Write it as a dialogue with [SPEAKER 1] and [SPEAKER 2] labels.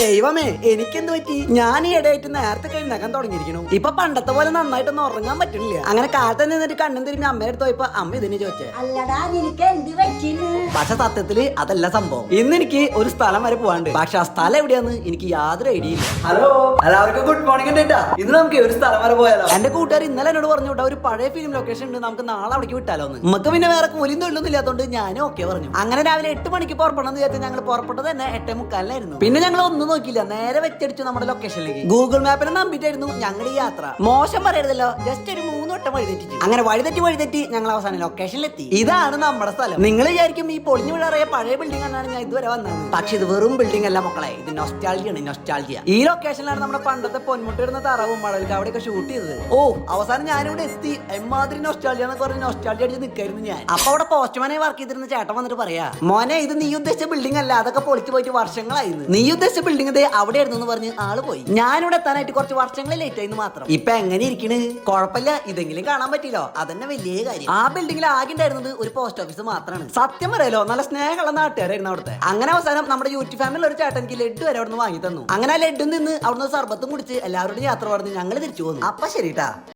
[SPEAKER 1] ദൈവമേ എനിക്കെന്ത് പറ്റി? ഞാൻ ഈ ഇടയായിട്ട് നേരത്തെ കഴിഞ്ഞാക്കാൻ തുടങ്ങിയിരിക്കണു ഇപ്പൊ പണ്ടത്തെ പോലെ നന്നായിട്ടൊന്നും ഉറങ്ങാൻ പറ്റുന്നില്ല. അങ്ങനെ കാലത്ത് നിന്നിട്ട് കണ്ണും തിരിഞ്ഞ് അമ്മയുടെ അടുത്ത് പോയപ്പോ അമ്മ ഇതിന് ചോദിച്ചേ.
[SPEAKER 2] അല്ലടാ നിനക്ക് എന്ത് പറ്റിന്ന്
[SPEAKER 1] പക്ഷെ സത്യത്തിൽ അതല്ല സംഭവം. ഇന്ന് എനിക്ക് ഒരു സ്ഥലം വരെ പോവാണ്ട് പക്ഷെ ആ സ്ഥലം എവിടെയാന്ന് എനിക്ക് യാതൊരു ഐഡിയ ഇല്ല. ഹലോ എല്ലാവർക്കും ഗുഡ് മോർണിംഗ് ഉണ്ട് ഇന്ന് നമുക്ക് ഒരു സ്ഥലം വരെ പോയാലോ? എന്റെ കൂട്ടുകാർ ഇന്നലെ എന്നോട് പറഞ്ഞു വിട്ടാ ഒരു പഴയ ഫിലിം ലൊക്കേഷൻ ഉണ്ട് നമുക്ക് നാളെ അവിടേക്ക് വിട്ടാലോ എന്ന് നമുക്ക് പിന്നെ വേറെ കൂലിയും തൊഴിലൊന്നും ഇല്ലാത്തതുകൊണ്ട് ഞാനും ഓക്കെ പറഞ്ഞു. അങ്ങനെ രാവിലെ എട്ട് മണിക്ക് പുറപ്പെടണം എന്ന് വിചാരിച്ചാൽ ഞങ്ങൾ പുറപ്പെട്ടത് തന്നെ എട്ടേ മുക്കാലിനായിരുന്നു. പിന്നെ ഞങ്ങൾ ഒന്നും നോക്കിയില്ല നേരെ വെച്ചടിച്ചു നമ്മുടെ ലൊക്കേഷനിലേക്ക് ഗൂഗിൾ മാപ്പിനെ നമ്പിട്ടായിരുന്നു ഞങ്ങളുടെ ഈ യാത്ര. മോശം പറയരുതല്ലോ ജസ്റ്റ് ഒരു മൂന്ന് വട്ടം വഴിതെറ്റിച്ചു അങ്ങനെ വഴിതെറ്റി വഴിതെറ്റി ഞങ്ങൾ അവസാനം ലൊക്കേഷനിലെത്തി ഇതാണ് നമ്മുടെ സ്ഥലം. നിങ്ങൾ വിചാരിക്കും ഈ പൊളിഞ്ഞു വിടാറിയ പഴയ ബിൽഡിംഗ് എന്നാണ് ഞാൻ ഇതുവരെ വന്നത്. പക്ഷെ ഇത് വെറും ബിൽഡിംഗ് അല്ല മക്കളെ ഇത് നൊസ്റ്റാൾജിയാണ് നൊസ്റ്റാൾജിയ ഈ ലൊക്കേഷനിലാണ് നമ്മുടെ പണ്ടത്തെ പൊന്മുട്ടിടുന്ന തറവും മടവിൽ അവിടെയൊക്കെ ഷൂട്ട് ചെയ്തത്. ഓ. അവസാനം ഞാനിവിടെ എത്തി എമ്മാതിരി നൊസ്റ്റാൾജിയ എന്ന് പറഞ്ഞ് നൊസ്റ്റാൾജി അടിച്ച് നിൽക്കായിരുന്നു ഞാൻ. അപ്പൊ അവിടെ പോസ്റ്റ്മാനെ വർക്ക് ചെയ്തിരുന്ന ചേട്ടൻ വന്നിട്ട് പറയാ മോനെ ഇത് നീ ഉദ്ദേശിച്ച ബിൽഡിംഗ് അല്ല അതൊക്കെ പൊളിച്ചു പോയിട്ട് വർഷങ്ങളായിരുന്നു നീ ഉദ്ദേശിച്ച ബിൽഡിംഗ് ഇതേ അവിടെ ആയിരുന്നു എന്ന് പറഞ്ഞ് ആൾ പോയി. ഞാനിവിടെ എത്താനായിട്ട് കുറച്ച് വർഷങ്ങൾ ലേറ്റ് ആയിരുന്നു മാത്രം. ഇപ്പൊ എങ്ങനെ ഇരിക്കണ്? കുഴപ്പമില്ല. ഇതെങ്കിലും കാണാൻ പറ്റില്ലോ അതന്നെ വലിയ കാര്യം. ആ ബിൽഡിംഗിൽ ആകെ ഉണ്ടായിരുന്നത് ഒരു പോസ്റ്റ് ഓഫീസ് മാത്രമാണ് സത്യം പറയാലോ നല്ല സ്നേഹമുള്ള നാട്ടുകാരായിരുന്നു അവിടുത്തെ. അങ്ങനെ അവസാനം നമ്മുടെ യൂട്യൂബ് ഫാമിലി ഒരു ചേട്ടൻ എനിക്ക് ലഡ്ഡു വരെ അവിടെ നിന്ന് വാങ്ങി തന്നു. അങ്ങനെ ആ ലഡ്ഡു നിന്ന് അവിടുന്ന് സർബത്തും കുടിച്ച് എല്ലാവരോടും യാത്ര പറഞ്ഞ് ഞങ്ങൾ തിരിച്ചു പോന്നു. അപ്പൊ ശരിട്ടാ.